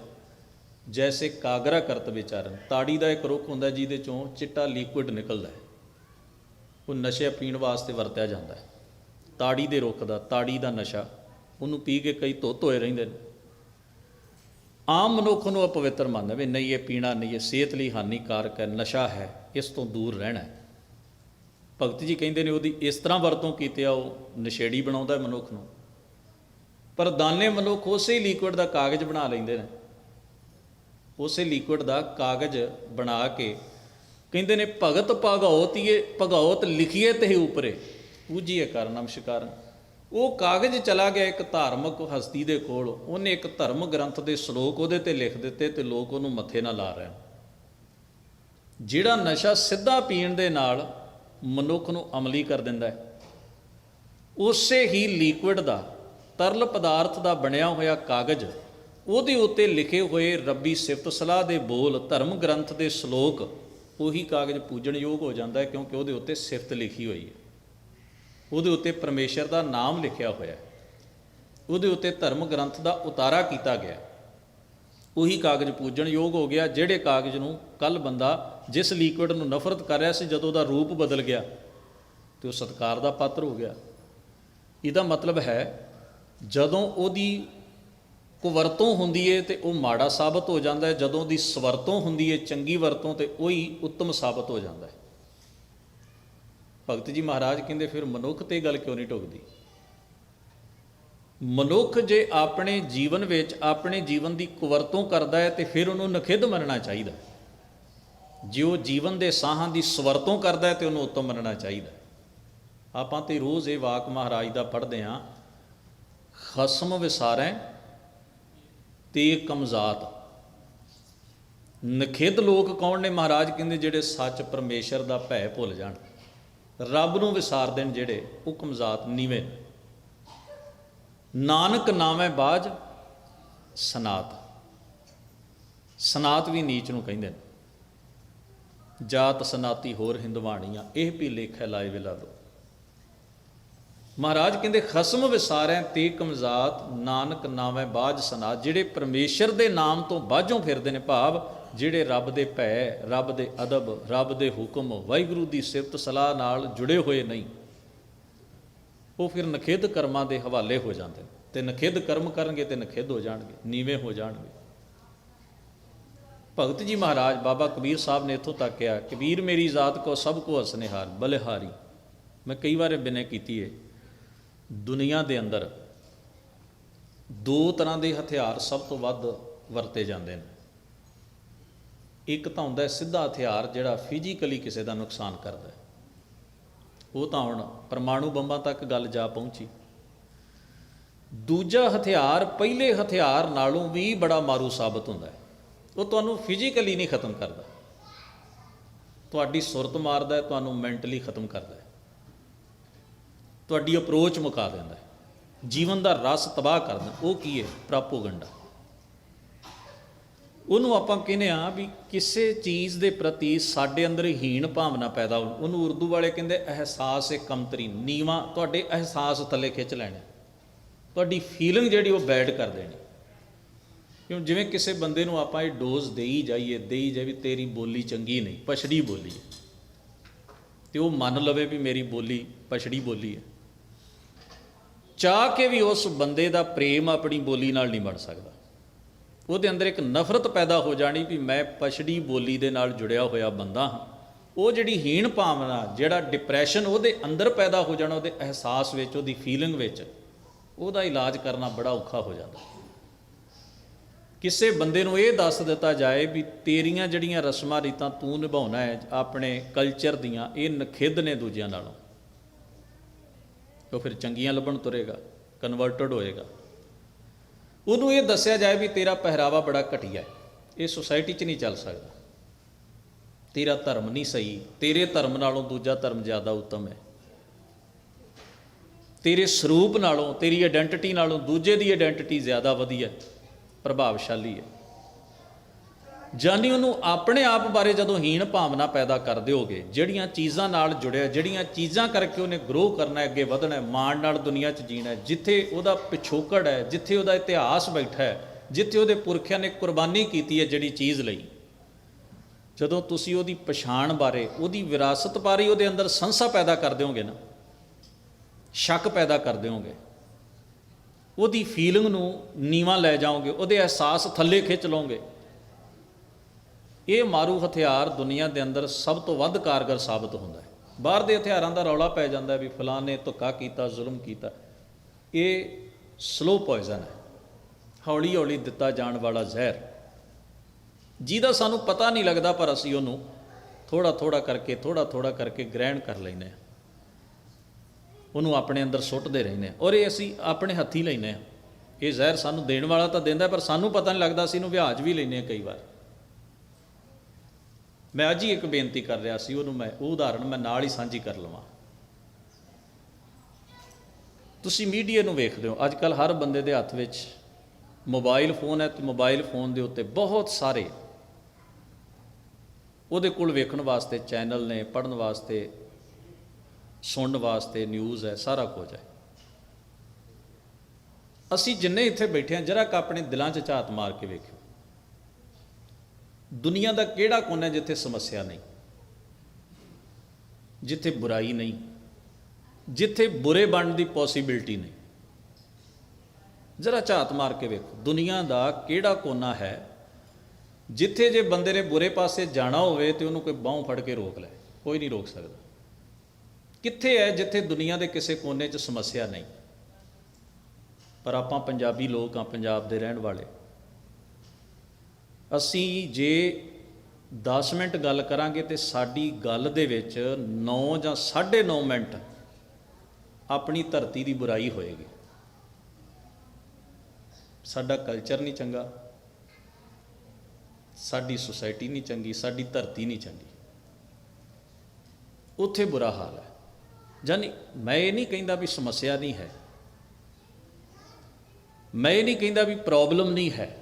ਜੈਸੇ ਕਾਗਰਾ ਕਰਤ ਵਿਚਾਰਨ। ਤਾੜੀ ਦਾ ਇੱਕ ਰੁੱਖ ਹੁੰਦਾ ਜਿਹਦੇ ਚੋਂ ਚਿੱਟਾ ਲਿਕੁਇਡ ਨਿਕਲਦਾ ਹੈ। ਉਹ ਨਸ਼ੇ ਪੀਣ ਵਾਸਤੇ ਵਰਤਿਆ ਜਾਂਦਾ ਹੈ। ਤਾੜੀ ਦੇ ਰੁੱਖ ਦਾ, ਤਾੜੀ ਦਾ ਨਸ਼ਾ, ਉਹਨੂੰ ਪੀ ਕੇ ਕਈ ਧੁੱਤ ਹੋਏ ਰਹਿੰਦੇ ਨੇ। ਆਮ ਮਨੁੱਖ ਨੂੰ ਅਪਵਿੱਤਰ ਮੰਨਦਾ ਵੀ ਨਹੀਂ, ਇਹ ਪੀਣਾ ਨਹੀਂ, ਇਹ ਸਿਹਤ ਲਈ ਹਾਨੀਕਾਰਕ ਹੈ, ਨਸ਼ਾ ਹੈ, ਇਸ ਤੋਂ ਦੂਰ ਰਹਿਣਾ ਹੈ। ਭਗਤ ਜੀ ਕਹਿੰਦੇ ਨੇ ਉਹਦੀ ਇਸ ਤਰ੍ਹਾਂ ਵਰਤੋਂ ਕੀਤੀ ਆ, ਉਹ ਨਸ਼ੇੜੀ ਬਣਾਉਂਦਾ ਮਨੁੱਖ ਨੂੰ। ਪਰ ਦਾਨੇ ਮਨੁੱਖ ਉਸੇ ਲਿਕੁਇਡ ਦਾ ਕਾਗਜ਼ ਬਣਾ ਲੈਂਦੇ ਨੇ। ਉਸੇ ਲਿਕੁਇਡ ਦਾ ਕਾਗਜ਼ ਬਣਾ ਕੇ ਕਹਿੰਦੇ ਨੇ, ਭਗਤ ਭਗਉਤੀਏ ਭਗਉਤ ਲਿਖੀਏ ਤੇ ਉਪਰੇ। ਪੂਜੀਏ ਕਰ ਨਮਸਕਾਰ। ਉਹ ਕਾਗਜ਼ ਚਲਾ ਗਿਆ ਇੱਕ ਧਾਰਮਿਕ ਹਸਤੀ ਦੇ ਕੋਲ। ਉਹਨੇ ਇੱਕ ਧਰਮ ਗ੍ਰੰਥ ਦੇ ਸ਼ਲੋਕ ਉਹਦੇ ਤੇ ਲਿਖ ਦਿੱਤੇ ਤੇ ਲੋਕ ਉਹਨੂੰ ਮੱਥੇ ਨਾਲ ਲਾ ਰਹੇ ਹਨ। ਜਿਹੜਾ ਨਸ਼ਾ ਸਿੱਧਾ ਪੀਣ ਦੇ ਨਾਲ ਮਨੁੱਖ ਨੂੰ ਅਮਲੀ ਕਰ ਦਿੰਦਾ ਹੈ, ਉਸੇ ਹੀ ਲਿਕੁਇਡ ਦਾ ਤਰਲ ਪਦਾਰਥ ਦਾ ਬਣਿਆ ਹੋਇਆ ਕਾਗਜ਼, ਉਹਦੇ ਉੱਤੇ ਲਿਖੇ ਹੋਏ ਰੱਬੀ ਸਿਫਤ ਸਲਾਹ ਦੇ ਬੋਲ, ਧਰਮ ਗ੍ਰੰਥ ਦੇ ਸ਼ਲੋਕ, ਉਹੀ ਕਾਗਜ਼ ਪੂਜਣਯੋਗ ਹੋ ਜਾਂਦਾ ਹੈ ਕਿਉਂਕਿ ਉਹਦੇ ਉੱਤੇ ਸਿਫਤ ਲਿਖੀ ਹੋਈ ਹੈ। ਉਹਦੇ ਉੱਤੇ ਪਰਮੇਸ਼ਰ ਦਾ ਨਾਮ ਲਿਖਿਆ ਹੋਇਆ ਹੈ। ਉਹਦੇ ਉੱਤੇ ਧਰਮ ਗ੍ਰੰਥ ਦਾ ਉਤਾਰਾ ਕੀਤਾ ਗਿਆ ਉਹੀ ਕਾਗਜ਼ ਪੂਜਣਯੋਗ ਹੋ ਗਿਆ, ਜਿਹੜੇ ਕਾਗਜ਼ ਨੂੰ ਕੱਲ ਬੰਦਾ ਜਿਸ ਲਿਕੁਇਡ ਨੂੰ ਨਫ਼ਰਤ ਕਰ ਰਿਹਾ ਸੀ, ਜਦੋਂ ਉਹਦਾ ਰੂਪ ਬਦਲ ਗਿਆ, ਤੇ ਉਹ ਸਤਕਾਰ ਦਾ ਪਾਤਰ ਹੋ ਗਿਆ। ਇਹਦਾ ਮਤਲਬ ਹੈ ਜਦੋਂ ਉਹਦੀ ਕੁਵਰਤੋਂ ਹੁੰਦੀ ਏ ਤੇ ਉਹ ਮਾੜਾ ਸਾਬਤ ਹੋ ਜਾਂਦਾ ਹੈ ਜਦੋਂ ਉਹਦੀ ਸਵਰਤੋਂ ਹੁੰਦੀ ਏ, ਚੰਗੀ ਵਰਤੋਂ ਤੇ ਉਹੀ ਉੱਤਮ ਸਾਬਤ ਹੋ ਜਾਂਦਾ ਹੈ ਭਗਤ ਜੀ ਮਹਾਰਾਜ ਕਹਿੰਦੇ, ਫਿਰ ਮਨੁੱਖ ਤੇ ਗੱਲ ਕਿਉਂ ਨਹੀਂ ਢੁਕਦੀ ਮਨੁੱਖ ਜੇ ਆਪਣੇ ਜੀਵਨ ਵਿੱਚ ਆਪਣੇ ਜੀਵਨ ਦੀ ਕੁਵਰਤੋਂ ਕਰਦਾ ਹੈ ਤੇ ਫਿਰ ਉਹਨੂੰ ਨਖਿੱਧ ਮੰਨਣਾ ਚਾਹੀਦਾ ਜੇ ਉਹ ਜੀਵਨ ਦੇ ਸਾਹਾਂ ਦੀ ਸਵਰਤੋਂ ਕਰਦਾ ਹੈ ਤੇ ਉਹਨੂੰ ਉੱਤਮ ਮੰਨਣਾ ਚਾਹੀਦਾ ਆਪਾਂ ਤੇ ਰੋਜ਼ ਇਹ ਵਾਕ ਮਹਾਰਾਜ ਦਾ ਪੜ੍ਹਦੇ ਹਾਂ ਖਸਮ ਵਿਸਾਰੈ ਤੇ ਕਮਜ਼ਾਤ ਨਖਿੱਧ ਲੋਕ ਕੌਣ ਨੇ ਮਹਾਰਾਜ? ਕਹਿੰਦੇ ਜਿਹੜੇ ਸੱਚ ਪਰਮੇਸ਼ਰ ਦਾ ਭੈ ਭੁੱਲ ਜਾਣ। ਰੱਬ ਨੂੰ ਵਿਸਾਰ ਦੇਣ ਜਿਹੜੇ ਉਹ ਕਮਜ਼ਾਤ ਨੀਵੇਂ ਨੇ। ਨਾਨਕ ਨਾਮੈ ਬਾਜ, ਸਨਾਤ। ਸਨਾਤ ਵੀ ਨੀਚ ਨੂੰ ਕਹਿੰਦੇ ਨੇ। ਜਾਤ ਸਨਾਤੀ ਹੋਰ ਹਿੰਦਵਾਣੀਆਂ, ਇਹ ਵੀ ਹੈ ਲਾਏ ਵੇਲਾ ਦੋ ਮਹਾਰਾਜ ਕਹਿੰਦੇ, ਖਸਮ ਵਿਸਾਰੈ ਤੇ ਕਮਜ਼ਾਤ ਨਾਨਕ ਨਾਮੈ ਬਾਜ ਸਨਾਤ। ਜਿਹੜੇ ਪਰਮੇਸ਼ਰ ਦੇ ਨਾਮ ਤੋਂ ਬਾਝੋਂ ਫਿਰਦੇ ਨੇ ਭਾਵ, ਜਿਹੜੇ ਰੱਬ ਦੇ ਭੈ, ਰੱਬ ਦੇ ਅਦਬ, ਰੱਬ ਦੇ ਹੁਕਮ, ਵਾਹਿਗੁਰੂ ਦੀ ਸਿਫਤ ਸਲਾਹ ਨਾਲ ਜੁੜੇ ਹੋਏ ਨਹੀਂ, ਉਹ ਫਿਰ ਨਖਿੱਧ ਕਰਮਾਂ ਦੇ ਹਵਾਲੇ ਹੋ ਜਾਂਦੇ ਨੇ। ਤੇ ਨਖਿੱਧ ਕਰਮ ਕਰਨਗੇ ਤੇ ਨਖਿੱਧ ਹੋ ਜਾਣਗੇ, ਨੀਵੇਂ ਹੋ ਜਾਣਗੇ। ਭਗਤ ਜੀ ਮਹਾਰਾਜ, ਬਾਬਾ ਕਬੀਰ ਸਾਹਿਬ ਨੇ ਇੱਥੋਂ ਤੱਕ ਕਿਹਾ, ਕਬੀਰ ਮੇਰੀ ਜ਼ਾਤ ਕੋ ਸਭ ਕੋ ਹਸਨੇਹਾਰ ਬਲਿਹਾਰੀ। ਮੈਂ ਕਈ ਵਾਰ ਇਹ ਬਿਨੇ ਕੀਤੀ ਹੈ ਦੁਨੀਆ ਦੇ ਅੰਦਰ ਦੋ ਤਰ੍ਹਾਂ ਦੇ ਹਥਿਆਰ ਸਭ ਤੋਂ ਵੱਧ ਵਰਤੇ ਜਾਂਦੇ ਨੇ। ਇੱਕ ਤਾਂ ਹੁੰਦਾ ਹੈ ਸਿੱਧਾ ਹਥਿਆਰ ਜਿਹੜਾ ਫਿਜ਼ੀਕਲੀ ਕਿਸੇ ਦਾ ਨੁਕਸਾਨ ਕਰਦਾ ਹੈ। ਉਹ ਤਾਂ ਹੁਣ ਪਰਮਾਣੂ ਬੰਬਾਂ ਤੱਕ ਗੱਲ ਜਾ ਪਹੁੰਚੀ। ਦੂਜਾ ਹਥਿਆਰ ਪਹਿਲੇ ਹਥਿਆਰ ਨਾਲੋਂ ਵੀ ਬੜਾ ਮਾਰੂ ਸਾਬਤ ਹੁੰਦਾ ਹੈ। ਉਹ ਤੁਹਾਨੂੰ ਫਿਜ਼ੀਕਲੀ ਨਹੀਂ ਖਤਮ ਕਰਦਾ। ਤੁਹਾਡੀ ਸੁਰਤ ਮਾਰਦਾ ਹੈ, ਤੁਹਾਨੂੰ ਮੈਂਟਲੀ ਖਤਮ ਕਰਦਾ ਤੁਹਾਡੀ ਅਪਰੋਚ ਮੁਕਾ ਦਿੰਦਾ ਜੀਵਨ ਦਾ ਰਸ ਤਬਾਹ ਕਰ ਦਿੰਦਾ ਉਹ ਕੀ ਹੈ? ਪ੍ਰਾਪੋਗੰਡਾ। ਉਹਨੂੰ ਆਪਾਂ ਕਹਿੰਦੇ ਆ ਵੀ ਕਿਸੇ ਚੀਜ਼ ਦੇ ਪ੍ਰਤੀ ਸਾਡੇ ਅੰਦਰ ਹੀਣ ਭਾਵਨਾ ਪੈਦਾ ਹੋ ਉਹਨੂੰ ਉਰਦੂ ਵਾਲੇ ਕਹਿੰਦੇ ਅਹਿਸਾਸ ਏ ਕਮਤਰੀ। ਨੀਵਾ ਤੁਹਾਡੇ ਅਹਿਸਾਸ ਥੱਲੇ ਖਿੱਚ ਲੈਣੇ। ਤੁਹਾਡੀ ਫੀਲਿੰਗ ਜਿਹੜੀ ਉਹ ਬੈਡ ਕਰ ਦੇਣੀ। ਕਿਉਂ? ਜਿਵੇਂ ਕਿਸੇ ਬੰਦੇ ਨੂੰ ਆਪਾਂ ਇਹ ਡੋਜ਼ ਦੇਈ ਜਾਈਏ, ਦੇਈ ਜਾਏ ਵੀ ਤੇਰੀ ਬੋਲੀ ਚੰਗੀ ਨਹੀਂ, ਪਛੜੀ ਬੋਲੀ ਹੈ। ਤੇ ਉਹ ਮੰਨ ਲਵੇ ਵੀ ਮੇਰੀ ਬੋਲੀ ਪਛੜੀ ਬੋਲੀ ਹੈ। ਚਾਹ ਕੇ ਵੀ ਉਸ ਬੰਦੇ ਦਾ ਪ੍ਰੇਮ ਆਪਣੀ ਬੋਲੀ ਨਾਲ ਨਹੀਂ ਬਣ ਸਕਦਾ। ਉਹਦੇ ਅੰਦਰ ਇੱਕ ਨਫ਼ਰਤ ਪੈਦਾ ਹੋ ਜਾਣੀ ਵੀ ਮੈਂ ਪਛੜੀ ਬੋਲੀ ਦੇ ਨਾਲ ਜੁੜਿਆ ਹੋਇਆ ਬੰਦਾ ਹਾਂ। ਉਹ ਜਿਹੜੀ ਹੀਣ ਭਾਵਨਾ, ਜਿਹੜਾ ਡਿਪਰੈਸ਼ਨ ਉਹਦੇ ਅੰਦਰ ਪੈਦਾ ਹੋ ਜਾਣਾ, ਉਹਦੇ ਅਹਿਸਾਸ ਵਿੱਚ, ਉਹਦੀ ਫੀਲਿੰਗ ਵਿੱਚ, ਉਹਦਾ ਇਲਾਜ ਕਰਨਾ ਬੜਾ ਔਖਾ ਹੋ ਜਾਂਦਾ। ਕਿਸੇ ਬੰਦੇ ਨੂੰ ਇਹ ਦੱਸ ਦਿੱਤਾ ਜਾਏ ਵੀ ਤੇਰੀਆਂ ਜਿਹੜੀਆਂ ਰਸਮਾਂ, ਰੀਤਾਂ ਤੂੰ ਨਿਭਾਉਣਾ ਹੈ, ਆਪਣੇ ਕਲਚਰ ਦੀਆਂ, ਇਹ ਨਖਿੱਧ ਨੇ ਦੂਜਿਆਂ ਨਾਲੋਂ। ਉਹ ਫਿਰ ਚੰਗੀਆਂ ਲੱਭਣ ਤੁਰੇਗਾ ਕਨਵਰਟਡ ਹੋਏਗਾ। ਉਹਨੂੰ ਇਹ ਦੱਸਿਆ ਜਾਏ ਵੀ ਤੇਰਾ ਪਹਿਰਾਵਾ ਬੜਾ ਘਟੀਆ ਹੈ, ਇਹ ਸੁਸਾਇਟੀ 'ਚ ਨਹੀਂ ਚੱਲ ਸਕਦਾ। ਤੇਰਾ ਧਰਮ ਨਹੀਂ ਸਹੀ, ਤੇਰੇ ਧਰਮ ਨਾਲੋਂ ਦੂਜਾ ਧਰਮ ਜ਼ਿਆਦਾ ਉੱਤਮ ਹੈ। ਤੇਰੇ ਸਰੂਪ ਨਾਲੋਂ, ਤੇਰੀ ਆਇਡੈਂਟੀਟੀ ਨਾਲੋਂ ਦੂਜੇ ਦੀ ਆਇਡੈਂਟੀਟੀ ਜ਼ਿਆਦਾ ਵਧੀਆ, ਪ੍ਰਭਾਵਸ਼ਾਲੀ ਹੈ। ਜਾਨੀ ਉਹਨੂੰ ਆਪਣੇ ਆਪ ਬਾਰੇ ਜਦੋਂ ਹੀਣ ਭਾਵਨਾ ਪੈਦਾ ਕਰ ਦਿਓਗੇ ਜਿਹੜੀਆਂ ਚੀਜ਼ਾਂ ਨਾਲ ਜੁੜਿਆ, ਜਿਹੜੀਆਂ ਚੀਜ਼ਾਂ ਕਰਕੇ ਉਹਨੇ ਗਰੋ ਕਰਨਾ ਅੱਗੇ ਵਧਣਾ ਮਾਣ ਨਾਲ ਦੁਨੀਆ 'ਚ ਜੀਣਾ ਜਿੱਥੇ ਉਹਦਾ ਪਿਛੋਕੜ ਹੈ, ਜਿੱਥੇ ਉਹਦਾ ਇਤਿਹਾਸ ਬੈਠਾ ਹੈ, ਜਿੱਥੇ ਉਹਦੇ ਪੁਰਖਿਆਂ ਨੇ ਕੁਰਬਾਨੀ ਕੀਤੀ ਹੈ ਜਿਹੜੀ ਚੀਜ਼ ਲਈ। ਜਦੋਂ ਤੁਸੀਂ ਉਹਦੀ ਪਛਾਣ ਬਾਰੇ, ਉਹਦੀ ਵਿਰਾਸਤ ਬਾਰੇ ਉਹਦੇ ਅੰਦਰ ਸੰਸਾ ਪੈਦਾ ਕਰ ਦਿਓਗੇ ਨਾ, ਸ਼ੱਕ ਪੈਦਾ ਕਰ ਦਿਓਗੇ ਉਹਦੀ ਫੀਲਿੰਗ ਨੂੰ ਨੀਵਾ ਲੈ ਜਾਓਗੇ, ਉਹਦੇ ਅਹਿਸਾਸ ਥੱਲੇ ਖਿੱਚ ਲਓਗੇ ਇਹ ਮਾਰੂ ਹਥਿਆਰ ਦੁਨੀਆ ਦੇ ਅੰਦਰ ਸਭ ਤੋਂ ਵੱਧ ਕਾਰਗਰ ਸਾਬਤ ਹੁੰਦਾ ਹੈ। ਬਾਹਰ ਦੇ ਹਥਿਆਰਾਂ ਦਾ ਰੌਲਾ ਪੈ ਜਾਂਦਾ ਵੀ ਫਲਾਂ ਨੇ ਧੱਕਾ ਕੀਤਾ, ਜ਼ੁਲਮ ਕੀਤਾ। ਇਹ ਸਲੋ ਪੋਇਜ਼ਨ ਹੈ। ਹੌਲੀ ਹੌਲੀ ਦਿੱਤਾ ਜਾਣ ਵਾਲਾ ਜ਼ਹਿਰ। ਜਿਹਦਾ ਸਾਨੂੰ ਪਤਾ ਨਹੀਂ ਲੱਗਦਾ, ਪਰ ਅਸੀਂ ਉਹਨੂੰ ਥੋੜਾ ਥੋੜਾ ਕਰਕੇ ਥੋੜਾ ਥੋੜਾ ਕਰਕੇ ਗ੍ਰਹਿਣ ਕਰ ਲੈਂਦੇ ਹਾਂ। ਉਹਨੂੰ ਆਪਣੇ ਅੰਦਰ ਸੁੱਟਦੇ ਰਹਿੰਦੇ ਹਾਂ ਔਰ ਇਹ ਅਸੀਂ ਆਪਣੇ ਹੱਥੀ ਲੈਂਦੇ ਹਾਂ। ਇਹ ਜ਼ਹਿਰ ਸਾਨੂੰ ਦੇਣ ਵਾਲਾ ਤਾਂ ਦਿੰਦਾ ਪਰ ਸਾਨੂੰ ਪਤਾ ਨਹੀਂ ਲੱਗਦਾ, ਅਸੀਂ ਇਹਨੂੰ ਵਿਹਾਜ ਵੀ ਲੈਂਦੇ ਹਾਂ ਕਈ ਵਾਰ। ਮੈਂ ਅੱਜ ਹੀ ਇੱਕ ਬੇਨਤੀ ਕਰ ਰਿਹਾ ਸੀ, ਉਹਨੂੰ ਮੈਂ, ਉਹ ਉਦਾਹਰਣ ਮੈਂ ਨਾਲ ਹੀ ਸਾਂਝੀ ਕਰ ਲਵਾਂ। ਤੁਸੀਂ ਮੀਡੀਆ ਨੂੰ ਵੇਖਦੇ ਹੋ ਅੱਜ ਕੱਲ ਹਰ ਬੰਦੇ ਦੇ ਹੱਥ ਵਿੱਚ ਮੋਬਾਈਲ ਫੋਨ ਹੈ ਤੇ ਮੋਬਾਈਲ ਫੋਨ ਦੇ ਉੱਤੇ ਬਹੁਤ ਸਾਰੇ ਉਹਦੇ ਕੋਲ ਵੇਖਣ ਵਾਸਤੇ ਚੈਨਲ ਨੇ ਪੜਨ ਵਾਸਤੇ, ਸੁਣਨ ਵਾਸਤੇ ਨਿਊਜ਼ ਹੈ, ਸਾਰਾ ਕੁਝ ਹੈ। ਅਸੀਂ ਜਿੰਨੇ ਇੱਥੇ ਬੈਠੇ ਹਾਂ, ਜਰਾ ਕ ਆਪਣੇ ਦਿਲਾਂ 'ਚ ਝਾਤ ਮਾਰ ਕੇ ਵੇਖਿਓ। ਦੁਨੀਆ ਦਾ ਕਿਹੜਾ ਕੋਨਾ ਜਿੱਥੇ ਸਮੱਸਿਆ ਨਹੀਂ? ਜਿੱਥੇ ਬੁਰਾਈ ਨਹੀਂ, ਜਿੱਥੇ ਬੁਰੇ ਬਣਨ ਦੀ ਪੋਸਿਬਿਲਿਟੀ ਨਹੀਂ। ਜਰਾ ਝਾਤ ਮਾਰ ਕੇ ਵੇਖੋ, ਦੁਨੀਆ ਦਾ ਕਿਹੜਾ ਕੋਨਾ ਹੈ ਜਿੱਥੇ ਜੇ ਬੰਦੇ ਨੇ ਬੁਰੇ ਪਾਸੇ ਜਾਣਾ ਹੋਵੇ ਤੇ ਉਹਨੂੰ ਕੋਈ ਬਾਹੋਂ ਫੜ ਕੇ ਰੋਕ ਲੈ, ਕੋਈ ਨਹੀਂ ਰੋਕ ਸਕਦਾ। ਕਿੱਥੇ ਹੈ ਜਿੱਥੇ ਦੁਨੀਆ ਦੇ ਕਿਸੇ ਕੋਨੇ 'ਚ ਸਮੱਸਿਆ ਨਹੀਂ? ਪਰ ਆਪਾਂ ਪੰਜਾਬੀ ਲੋਕ ਆ ਪੰਜਾਬ ਦੇ ਰਹਿਣ ਵਾਲੇ। ਅਸੀਂ ਜੇ 10 ਮਿੰਟ ਗੱਲ ਕਰਾਂਗੇ ਤੇ ਸਾਡੀ ਗੱਲ ਦੇ ਵਿੱਚ 9 ਜਾਂ 9.5 ਮਿੰਟ ਆਪਣੀ ਧਰਤੀ ਦੀ ਬੁਰਾਈ ਹੋਏਗੀ। ਸਾਡਾ ਕਲਚਰ ਨਹੀਂ ਚੰਗਾ, ਸਾਡੀ ਸੁਸਾਇਟੀ ਨਹੀਂ ਚੰਗੀ, ਸਾਡੀ ਧਰਤੀ ਨਹੀਂ ਚੰਗੀ। ਉੱਥੇ ਬੁਰਾ ਹਾਲ ਹੈ। ਜਾਨੀ ਮੈਂ ਇਹ ਨਹੀਂ ਕਹਿੰਦਾ ਵੀ ਸਮੱਸਿਆ ਨਹੀਂ ਹੈ। ਮੈਂ ਇਹ ਨਹੀਂ ਕਹਿੰਦਾ ਵੀ ਪ੍ਰੋਬਲਮ ਨਹੀਂ ਹੈ।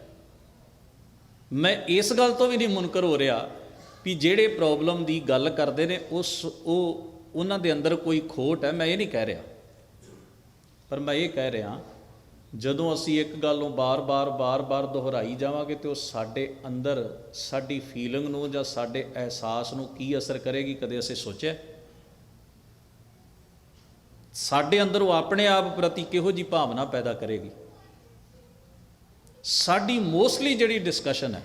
ਮੈਂ ਇਸ ਗੱਲ ਤੋਂ ਵੀ ਨਹੀਂ ਮੁਨਕਰ ਹੋ ਰਿਹਾ ਵੀ ਜਿਹੜੇ ਪ੍ਰੋਬਲਮ ਦੀ ਗੱਲ ਕਰਦੇ ਨੇ, ਉਸ ਉਹ ਉਹਨਾਂ ਦੇ ਅੰਦਰ ਕੋਈ ਖੋਟ ਹੈ, ਮੈਂ ਇਹ ਨਹੀਂ ਕਹਿ ਰਿਹਾ। ਪਰ ਮੈਂ ਇਹ ਕਹਿ ਰਿਹਾ, ਜਦੋਂ ਅਸੀਂ ਇੱਕ ਗੱਲ ਨੂੰ ਬਾਰ-ਬਾਰ ਬਾਰ-ਬਾਰ ਦੁਹਰਾਈ ਜਾਵਾਂਗੇ ਤੇ ਉਹ ਸਾਡੇ ਅੰਦਰ ਸਾਡੀ ਫੀਲਿੰਗ ਨੂੰ ਜਾਂ ਸਾਡੇ ਅਹਿਸਾਸ ਨੂੰ ਕੀ ਅਸਰ ਕਰੇਗੀ, ਕਦੇ ਅਸੀਂ ਸੋਚਿਆ? ਸਾਡੇ ਅੰਦਰ ਉਹ ਆਪਣੇ ਆਪ ਪ੍ਰਤੀ ਕਿਹੋ ਜੀ ਭਾਵਨਾ ਪੈਦਾ ਕਰੇਗੀ? ਸਾਡੀ ਮੋਸਟਲੀ ਜਿਹੜੀ ਡਿਸਕਸ਼ਨ ਹੈ,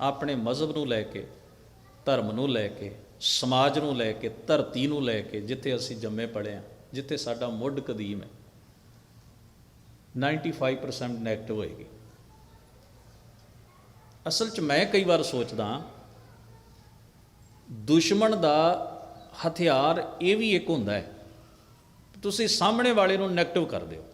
ਆਪਣੇ ਮਜ਼ਹਬ ਨੂੰ ਲੈ ਕੇ, ਧਰਮ ਨੂੰ ਲੈ ਕੇ, ਸਮਾਜ ਨੂੰ ਲੈ ਕੇ, ਧਰਤੀ ਨੂੰ ਲੈ ਕੇ, ਜਿੱਥੇ ਅਸੀਂ ਜੰਮੇ ਪੜੇ ਆ ਜਿੱਥੇ ਸਾਡਾ ਮੁੱਢ ਕਦੀਮ ਹੈ 95% ਨੈਗੇਟਿਵ ਹੋਏਗੀ। ਅਸਲ 'ਚ ਮੈਂ ਕਈ ਵਾਰ ਸੋਚਦਾ ਦੁਸ਼ਮਣ ਦਾ ਹਥਿਆਰ ਇਹ ਵੀ ਇੱਕ ਹੁੰਦਾ ਹੈ, ਤੁਸੀਂ ਸਾਹਮਣੇ ਵਾਲੇ ਨੂੰ ਨੈਗੇਟਿਵ ਕਰ ਦਿਓ।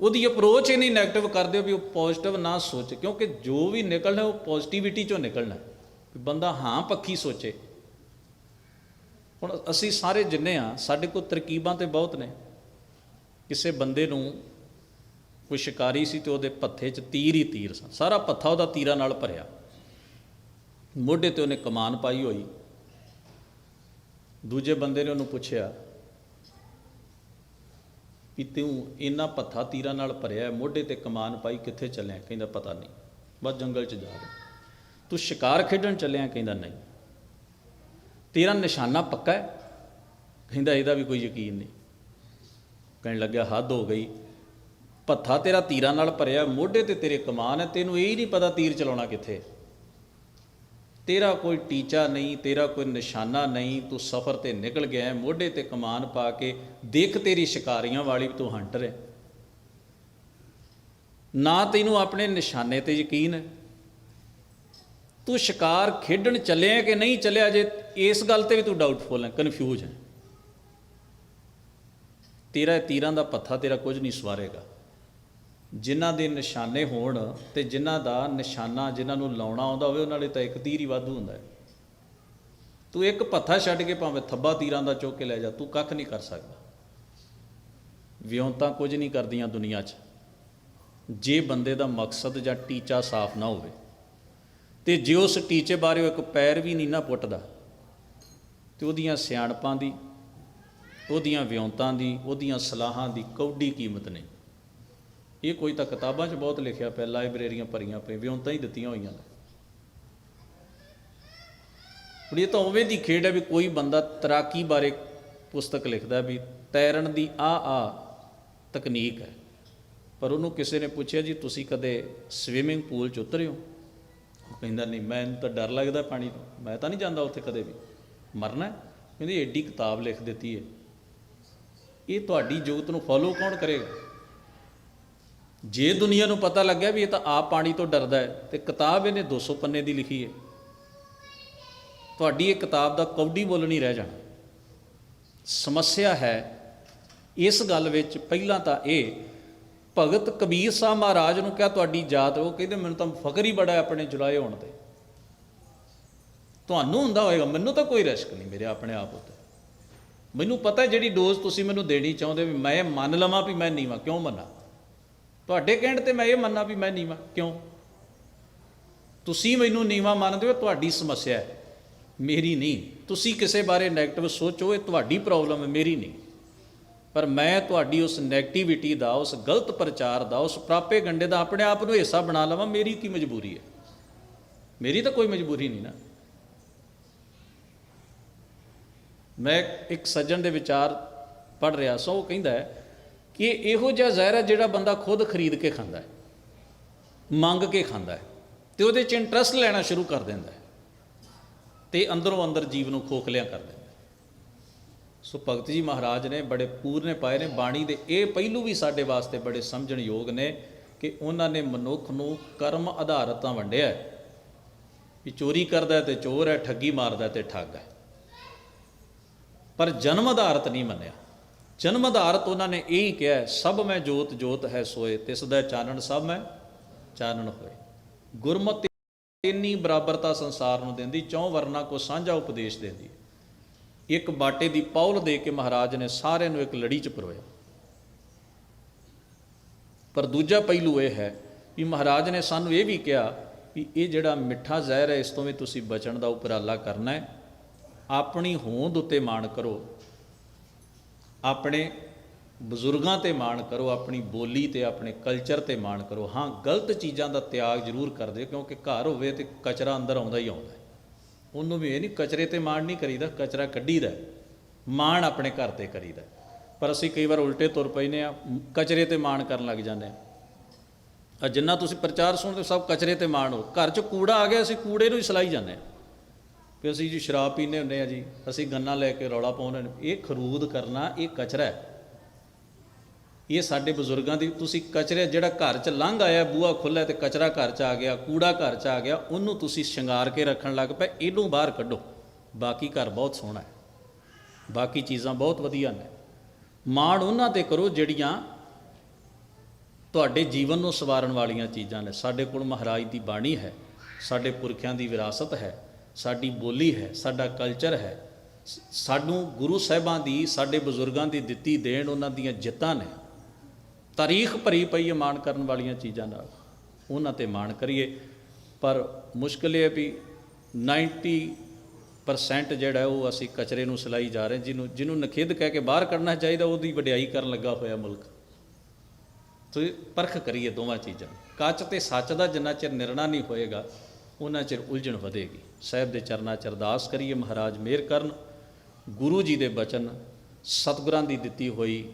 ਉਹਦੀ ਅਪਰੋਚ ਹੀ ਨਹੀਂ ਨੈਗੇਟਿਵ ਕਰ ਦਿਓ ਵੀ ਉਹ ਪੋਜ਼ਿਟਿਵ ਨਾ ਸੋਚੇ, ਕਿਉਂਕਿ ਜੋ ਵੀ ਨਿਕਲਣਾ ਉਹ ਪੋਜ਼ਿਟਿਵਿਟੀ ਚੋਂ ਨਿਕਲਣਾ ਵੀ ਬੰਦਾ ਹਾਂ ਪੱਖੀ ਸੋਚੇ। ਹੁਣ ਅਸੀਂ ਸਾਰੇ ਜਿੰਨੇ ਆ, ਸਾਡੇ ਕੋਲ ਤਰਕੀਬਾਂ ਤੇ ਬਹੁਤ ਨੇ। ਕਿਸੇ ਬੰਦੇ ਨੂੰ ਕੋਈ ਸ਼ਿਕਾਰੀ ਸੀ ਤੇ ਉਹਦੇ ਪੱਥੇ 'ਚ ਤੀਰ ਹੀ ਤੀਰ ਸਨ। ਸਾਰਾ ਪੱਥਾ ਉਹਦਾ ਤੀਰਾਂ ਨਾਲ ਭਰਿਆ। ਮੋਢੇ ਤੇ ਉਹਨੇ ਕਮਾਨ ਪਾਈ ਹੋਈ। ਦੂਜੇ ਬੰਦੇ ਨੇ ਉਹਨੂੰ ਪੁੱਛਿਆ ਵੀ ਤੂੰ ਇੰਨਾ ਪੱਥਾ ਤੀਰਾਂ ਨਾਲ ਭਰਿਆ ਮੋਢੇ ਤੇ ਕਮਾਨ ਪਾਈ ਕਿੱਥੇ ਚੱਲਿਆ? ਕਹਿੰਦਾ, ਪਤਾ ਨਹੀਂ। ਬਸ ਜੰਗਲ 'ਚ ਜਾ ਰਿਹਾ। ਤੂੰ ਸ਼ਿਕਾਰ ਖੇਡਣ ਚੱਲਿਆ? ਕਹਿੰਦਾ, ਨਹੀਂ। ਤੇਰਾ ਨਿਸ਼ਾਨਾ ਪੱਕਾ ਹੈ? ਕਹਿੰਦਾ, ਇਹਦਾ ਵੀ ਕੋਈ ਯਕੀਨ ਨਹੀਂ। ਕਹਿਣ ਲੱਗਿਆ, ਹੱਦ ਹੋ ਗਈ। ਪੱਥਾ ਤੇਰਾ ਤੀਰਾਂ ਨਾਲ ਭਰਿਆ, ਮੋਢੇ ਤੇ ਤੇਰੇ ਕਮਾਨ ਹੈ, ਤੈਨੂੰ ਇਹ ਹੀ ਨਹੀਂ ਪਤਾ ਤੀਰ ਚਲਾਉਣਾ ਕਿੱਥੇ ਤੇਰਾ ਕੋਈ ਟੀਚਾ ਨਹੀਂ, ਤੇਰਾ ਕੋਈ ਨਿਸ਼ਾਨਾ ਨਹੀਂ, ਤੂੰ ਸਫ਼ਰ ਤੇ ਨਿਕਲ ਗਿਆ ਮੋਢੇ ਤੇ ਕਮਾਨ ਪਾ ਕੇ ਦੇਖ ਤੇਰੀ ਸ਼ਿਕਾਰੀਆਂ ਵਾਲੀ ਤੂੰ ਹੰਟਰ ਹੈ। ਨਾ ਤੈਨੂੰ ਆਪਣੇ ਨਿਸ਼ਾਨੇ ਤੇ ਯਕੀਨ ਹੈ। ਤੂੰ ਸ਼ਿਕਾਰ ਖੇਡਣ ਚੱਲਿਆ ਕਿ ਨਹੀਂ ਚੱਲਿਆ ਜੇ ਇਸ ਗੱਲ ਤੇ ਵੀ ਤੂੰ ਡਾਊਟਫੁਲ ਹੈ ਕਨਫਿਊਜ਼ ਹੈ। ਤੇਰਾ ਤੀਰਾਂ ਦਾ ਪੱਥਾ ਤੇਰਾ ਕੁਝ ਨਹੀਂ ਸਵਾਰੇਗਾ। ਜਿਨ੍ਹਾਂ ਦੇ ਨਿਸ਼ਾਨੇ ਹੋਣ ਤੇ ਜਿਨ੍ਹਾਂ ਦਾ ਨਿਸ਼ਾਨਾ ਜਿਨ੍ਹਾਂ ਨੂੰ ਲਾਉਣਾ ਆਉਂਦਾ ਹੋਵੇ, ਉਹਨਾਂ ਲਈ ਤਾਂ ਇੱਕ ਤੀਰ ਹੀ ਵਾਧੂ ਹੁੰਦਾ ਹੈ। ਤੂੰ ਇੱਕ ਪੱਥਾ ਛੱਡ ਕੇ ਭਾਵੇਂ ਥੱਬਾ ਤੀਰਾਂ ਦਾ ਚੁੱਕ ਕੇ ਲੈ ਜਾ, ਤੂੰ ਕੱਖ ਨਹੀਂ ਕਰ ਸਕਦਾ। ਵਿਉਂਤਾਂ ਕੁਝ ਨਹੀਂ ਕਰਦੀਆਂ ਦੁਨੀਆ 'ਚ। ਜੇ ਬੰਦੇ ਦਾ ਮਕਸਦ ਜਾਂ ਟੀਚਾ ਸਾਫ਼ ਨਾ ਹੋਵੇ, ਤੇ ਜੇ ਉਸ ਟੀਚੇ ਬਾਰੇ ਇੱਕ ਪੈਰ ਵੀ ਨਹੀਂ ਨਾ ਪੁੱਟਦਾ, ਤੇ ਉਹਦੀਆਂ ਸਿਆਣਪਾਂ ਦੀ, ਉਹਦੀਆਂ ਵਿਉਂਤਾਂ ਦੀ, ਉਹਦੀਆਂ ਸਲਾਹਾਂ ਦੀ ਕੌਡੀ ਕੀਮਤ ਨਹੀਂ ਇਹ ਕੋਈ ਤਾਂ ਕਿਤਾਬਾਂ 'ਚ ਬਹੁਤ ਲਿਖਿਆ ਪਿਆ, ਲਾਇਬ੍ਰੇਰੀਆਂ ਭਰੀਆਂ ਪਈਆਂ, ਵਿਉਂਤਾਂ ਹੀ ਦਿੱਤੀਆਂ ਹੋਈਆਂ ਨੇ। ਹੁਣ ਇਹ ਤਾਂ ਉਵੇਂ ਦੀ ਖੇਡ ਹੈ ਵੀ ਕੋਈ ਬੰਦਾ ਤੈਰਾਕੀ ਬਾਰੇ ਪੁਸਤਕ ਲਿਖਦਾ ਵੀ ਤੈਰਨ ਦੀ ਆ ਆ ਤਕਨੀਕ ਹੈ। ਪਰ ਉਹਨੂੰ ਕਿਸੇ ਨੇ ਪੁੱਛਿਆ, ਜੀ ਤੁਸੀਂ ਕਦੇ ਸਵਿਮਿੰਗ ਪੂਲ 'ਚ ਉਤਰੇ ਹੋ? ਉਹ ਕਹਿੰਦਾ, ਨਹੀਂ, ਮੈਨੂੰ ਤਾਂ ਡਰ ਲੱਗਦਾ ਪਾਣੀ ਤੋਂ। ਮੈਂ ਤਾਂ ਨਹੀਂ ਜਾਂਦਾ ਉੱਥੇ ਕਦੇ ਵੀ। ਮਰਨਾ ਹੈ? ਕਹਿੰਦੀ ਏਡੀ ਕਿਤਾਬ ਲਿਖ ਦਿੱਤੀ ਹੈ। ਇਹ ਤੁਹਾਡੀ ਜੋਤ ਨੂੰ ਫੋਲੋ ਕੌਣ ਕਰੇਗਾ? ਜੇ ਦੁਨੀਆ ਨੂੰ ਪਤਾ ਲੱਗਿਆ ਵੀ ਇਹ ਤਾਂ ਆਪ ਪਾਣੀ ਤੋਂ ਡਰਦਾ ਹੈ, ਤੇ ਕਿਤਾਬ ਇਹਨੇ 200 ਪੰਨੇ ਦੀ ਲਿਖੀ ਹੈ। ਤੁਹਾਡੀ ਇਹ ਕਿਤਾਬ ਦਾ ਕੌਡੀ ਬੋਲ ਨਹੀਂ ਰਹਿ ਜਾਣਾ। ਸਮੱਸਿਆ ਹੈ, ਇਸ ਗੱਲ ਵਿੱਚ ਪਹਿਲਾਂ ਤਾਂ ਇਹ, ਭਗਤ ਕਬੀਰ ਸਾਹਿਬ ਮਹਾਰਾਜ ਨੂੰ ਕਿਹਾ ਤੁਹਾਡੀ ਜਾਤ, ਉਹ ਕਹਿੰਦੇ ਮੈਨੂੰ ਤਾਂ ਫਕਰ ਹੀ ਬੜਾ ਆਪਣੇ ਜੁਲਾਏ ਹੋਣ ਤੇ। ਤੁਹਾਨੂੰ ਹੁੰਦਾ ਹੋਏਗਾ, ਮੈਨੂੰ ਤਾਂ ਕੋਈ ਰਿਸਕ ਨਹੀਂ ਮੇਰੇ ਆਪਣੇ ਆਪ ਉੱਤੇ। ਮੈਨੂੰ ਪਤਾ ਜਿਹੜੀ ਡੋਜ਼ ਤੁਸੀਂ ਮੈਨੂੰ ਦੇਣੀ ਚਾਹੁੰਦੇ ਵੀ ਮੈਂ ਮੰਨ ਲਵਾਂ ਵੀ ਮੈਂ ਨੀਵਾਂ, ਕਿਉਂ ਮੰਨਾਂ? ਤੁਹਾਡੇ ਕਹਿਣ ਤੇ ਮੈਂ ਇਹ ਮੰਨਾਂ ਵੀ ਮੈਂ ਨੀਵਾਂ, ਕਿਉਂ? ਤੁਸੀਂ ਮੈਨੂੰ ਨੀਵਾਂ ਮੰਨਦੇ ਹੋ, ਤੁਹਾਡੀ ਸਮੱਸਿਆ ਹੈ, ਮੇਰੀ ਨਹੀਂ। ਤੁਸੀਂ ਕਿਸੇ ਬਾਰੇ 네ਗੇਟਿਵ ਸੋਚੋ, ਇਹ ਤੁਹਾਡੀ ਪ੍ਰੋਬਲਮ ਹੈ, ਮੇਰੀ ਨਹੀਂ। ਪਰ ਮੈਂ ਤੁਹਾਡੀ ਉਸ 네ਗੇਟਿਵਿਟੀ ਦਾ, ਉਸ ਗਲਤ ਪ੍ਰਚਾਰ ਦਾ, ਉਸ ਪ੍ਰਾਪੇ ਗੰਡੇ ਦਾ ਆਪਣੇ ਆਪ ਨੂੰ ਹਿੱਸਾ ਬਣਾ ਲਵਾਂ, ਮੇਰੀ ਕੀ ਮਜਬੂਰੀ ਹੈ? ਮੇਰੀ ਤਾਂ ਕੋਈ ਮਜਬੂਰੀ ਨਹੀਂ ਨਾ। ਮੈਂ ਇੱਕ ਸੱਜਣ ਦੇ ਵਿਚਾਰ ਪੜ ਰਿਹਾ, ਸੋ ਉਹ ਕਹਿੰਦਾ ਹੈ ਇਹ ਇਹੋ ਜਿਹਾ ਜ਼ਹਿਰ ਹੈ ਜਿਹੜਾ ਬੰਦਾ ਖੁਦ ਖਰੀਦ ਕੇ ਖਾਂਦਾ ਹੈ, ਮੰਗ ਕੇ ਖਾਂਦਾ ਹੈ ਤੇ ਉਹਦੇ ਚ ਇੰਟਰਸਟ ਲੈਣਾ ਸ਼ੁਰੂ ਕਰ ਦਿੰਦਾ ਹੈ ਤੇ ਅੰਦਰੋਂ ਅੰਦਰ ਜੀਵ ਨੂੰ ਖੋਖਲਿਆਂ ਕਰ ਦਿੰਦਾ ਸੋ ਭਗਤ ਜੀ ਮਹਾਰਾਜ ਨੇ ਬੜੇ ਪੂਰਨੇ ਪਾਏ ਨੇ, ਬਾਣੀ ਦੇ ਇਹ ਪਹਿਲੂ ਵੀ ਸਾਡੇ ਵਾਸਤੇ ਬੜੇ ਸਮਝਣ ਯੋਗ ਨੇ ਕਿ ਉਹਨਾਂ ਨੇ ਮਨੁੱਖ ਨੂੰ ਕਰਮ ਆਧਾਰਿਤ ਤਾਂ ਵੰਡਿਆ ਵੀ ਚੋਰੀ ਕਰਦਾ ਹੈ ਤੇ ਚੋਰ ਹੈ, ਠੱਗੀ ਮਾਰਦਾ ਹੈ ਤੇ ਠੱਗ ਹੈ। ਪਰ ਜਨਮ ਆਧਾਰਿਤ ਨਹੀਂ ਮੰਨਿਆ। ਜਨਮ ਆਧਾਰਿਤ ਉਹਨਾਂ ਨੇ ਇਹ ਹੀ ਕਿਹਾ ਸਭ ਮੈਂ ਜੋਤ ਜੋਤ ਹੈ ਸੋਏ, ਤਿਸ ਦਾ ਚਾਨਣ ਸਭ ਮੈਂ ਚਾਨਣ ਹੋਏ। ਗੁਰਮਤਿ ਇੰਨੀ ਬਰਾਬਰਤਾ ਸੰਸਾਰ ਨੂੰ ਦਿੰਦੀ, ਚੌਂ ਵਰਨਾ ਕੋ ਸਾਂਝਾ ਉਪਦੇਸ਼ ਦਿੰਦੀ। ਇੱਕ ਬਾਟੇ ਦੀ ਪੌਲ ਦੇ ਕੇ ਮਹਾਰਾਜ ਨੇ ਸਾਰਿਆਂ ਨੂੰ ਇੱਕ ਲੜੀ ਚ ਪਰੋਇਆ। ਪਰ ਦੂਜਾ ਪਹਿਲੂ ਇਹ ਹੈ ਵੀ ਮਹਾਰਾਜ ਨੇ ਸਾਨੂੰ ਇਹ ਵੀ ਕਿਹਾ ਵੀ ਇਹ ਜਿਹੜਾ ਮਿੱਠਾ ਜ਼ਹਿਰ ਹੈ, ਇਸ ਤੋਂ ਵੀ ਤੁਸੀਂ ਬਚਣ ਦਾ ਉਪਰਾਲਾ ਕਰਨਾ ਹੈ। ਆਪਣੀ ਹੋਂਦ ਉੱਤੇ ਮਾਣ ਕਰੋ। ਆਪਣੇ ਬਜ਼ੁਰਗਾਂ ਤੇ ਮਾਣ ਕਰੋ ਆਪਣੀ ਬੋਲੀ ਤੇ ਆਪਣੇ ਕਲਚਰ ਤੇ ਮਾਣ ਕਰੋ। ਹਾਂ ਗਲਤ ਚੀਜ਼ਾਂ ਦਾ ਤਿਆਗ ਜ਼ਰੂਰ ਕਰ ਦਿਓ ਕਿਉਂਕਿ ਘਰ ਹੋਵੇ ਤੇ ਕਚਰਾ ਅੰਦਰ ਆਉਂਦਾ ਹੀ ਆਉਂਦਾ ਉਹਨੂੰ ਵੀ ਇਹ ਨਹੀਂ ਕਚਰੇ ਤੇ ਮਾਣ ਨਹੀਂ ਕਰੀਦਾ ਕਚਰਾ ਕੱਢੀਦਾ ਹੈ। ਮਾਣ ਆਪਣੇ ਘਰ ਤੇ ਕਰੀਦਾ ਪਰ ਅਸੀਂ ਕਈ ਵਾਰ ਉਲਟੇ ਤੁਰ ਪੈਨੇ ਆ ਕਚਰੇ ਤੇ ਮਾਣ ਕਰਨ ਲੱਗ ਜਾਂਦੇ ਆ ਆ ਜਿੰਨਾ ਤੁਸੀਂ ਪ੍ਰਚਾਰ ਸੁਣਦੇ ਹੋ, ਸਭ ਕਚਰੇ ਤੇ ਮਾਣ ਹੋ। ਘਰ 'ਚ ਕੂੜਾ ਆ ਗਿਆ ਅਸੀਂ ਕੂੜੇ ਨੂੰ ਹੀ ਸਲਾਈ ਜਾਂਦੇ ਆ ਕਿ ਅਸੀਂ ਜੀ ਸ਼ਰਾਬ ਪੀਂਦੇ ਹੁੰਦੇ ਆ ਜੀ, ਅਸੀਂ ਗੰਨਾ ਲੈ ਕੇ ਰੌਲਾ ਪਾਉਂਦੇ ਨੇ ਇਹ ਖਰੂਦ ਕਰਨਾ, ਇਹ ਕਚਰਾ ਹੈ। ਇਹ ਸਾਡੇ ਬਜ਼ੁਰਗਾਂ ਦੀ, ਤੁਸੀਂ ਕਚਰੇ ਜਿਹੜਾ ਘਰ 'ਚ ਲੰਘ ਆਇਆ, ਬੂਹਾ ਖੁੱਲ੍ਹਾ ਤੇ ਕਚਰਾ ਘਰ 'ਚ ਆ ਗਿਆ, ਕੂੜਾ ਘਰ 'ਚ ਆ ਗਿਆ, ਉਹਨੂੰ ਤੁਸੀਂ ਸ਼ਿੰਗਾਰ ਕੇ ਰੱਖਣ ਲੱਗ ਪਏ, ਇਹਨੂੰ ਬਾਹਰ ਕੱਢੋ। ਬਾਕੀ ਘਰ ਬਹੁਤ ਸੋਹਣਾ ਹੈ। ਬਾਕੀ ਚੀਜ਼ਾਂ ਬਹੁਤ ਵਧੀਆ ਨੇ। ਮਾਣ ਉਹਨਾਂ ਤੇ ਕਰੋ ਜਿਹੜੀਆਂ ਤੁਹਾਡੇ ਜੀਵਨ ਨੂੰ ਸਵਾਰਨ ਵਾਲੀਆਂ ਚੀਜ਼ਾਂ ਨੇ। ਸਾਡੇ ਕੋਲ ਮਹਾਰਾਜ ਦੀ ਬਾਣੀ ਹੈ, ਸਾਡੇ ਪੁਰਖਿਆਂ ਦੀ ਵਿਰਾਸਤ ਹੈ। ਸਾਡੀ ਬੋਲੀ ਹੈ, ਸਾਡਾ ਕਲਚਰ ਹੈ। ਸਾਨੂੰ ਗੁਰੂ ਸਾਹਿਬਾਂ ਦੀ, ਸਾਡੇ ਬਜ਼ੁਰਗਾਂ ਦੀ ਦਿੱਤੀ ਦੇਣ ਉਹਨਾਂ ਦੀਆਂ ਜਿੱਤਾਂ ਨੇ। ਤਾਰੀਖ ਭਰੀ ਪਈ ਹੈ ਮਾਣ ਕਰਨ ਵਾਲੀਆਂ ਚੀਜ਼ਾਂ ਨਾਲ। ਉਹਨਾਂ ਤੇ ਮਾਣ ਕਰੀਏ। ਪਰ ਮੁਸ਼ਕਲ ਇਹ ਵੀ 90% ਜਿਹੜਾ ਉਹ ਅਸੀਂ ਕਚਰੇ ਨੂੰ ਸਲਾਈ ਜਾ ਰਹੇ ਜਿਹਨੂੰ ਜਿਹਨੂੰ ਨਖੇਧ ਕਹਿ ਕੇ ਬਾਹਰ ਕੱਢਣਾ ਚਾਹੀਦਾ, ਉਹਦੀ ਵਡਿਆਈ ਕਰਨ ਲੱਗਾ ਹੋਇਆ ਮੁਲਕ। ਤੋ ਪਰਖ ਕਰੀਏ ਦੋਵਾਂ ਚੀਜ਼ਾਂ ਕੱਚ ਤੇ ਸੱਚ ਦਾ ਜਿੰਨਾ ਚਿਰ ਨਿਰਣਾ ਨਹੀਂ ਹੋਏਗਾ, ਉਹਨਾਂ ਚਿਰ ਉਲਝਣ ਵਧੇਗੀ। ਸਾਹਿਬ ਦੇ ਚਰਨਾਂ ਚ ਅਰਦਾਸ ਕਰੀਏ, ਮਹਾਰਾਜ ਮਿਹਰ ਕਰਨ, ਗੁਰੂ ਜੀ ਦੇ ਬਚਨ, ਸਤਿਗੁਰਾਂ ਦੀ ਦਿੱਤੀ ਹੋਈ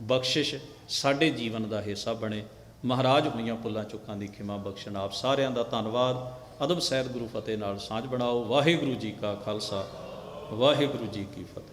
ਬਖਸ਼ਿਸ਼ ਸਾਡੇ ਜੀਵਨ ਦਾ ਹਿੱਸਾ ਬਣੇ। ਮਹਾਰਾਜ ਹੋਈਆਂ ਪੁੱਲਾਂ ਚੁੱਕਾਂ ਦੀ ਖਿਮਾ ਬਖਸ਼ਣ। ਆਪ ਸਾਰਿਆਂ ਦਾ ਧੰਨਵਾਦ। ਅਦਬ ਸਹਿਤ ਗੁਰੂ ਫਤਿਹ ਨਾਲ ਸਾਂਝ ਬਣਾਓ। ਵਾਹਿਗੁਰੂ ਜੀ ਕਾ ਖਾਲਸਾ। ਵਾਹਿਗੁਰੂ ਜੀ ਕੀ ਫਤਿਹ।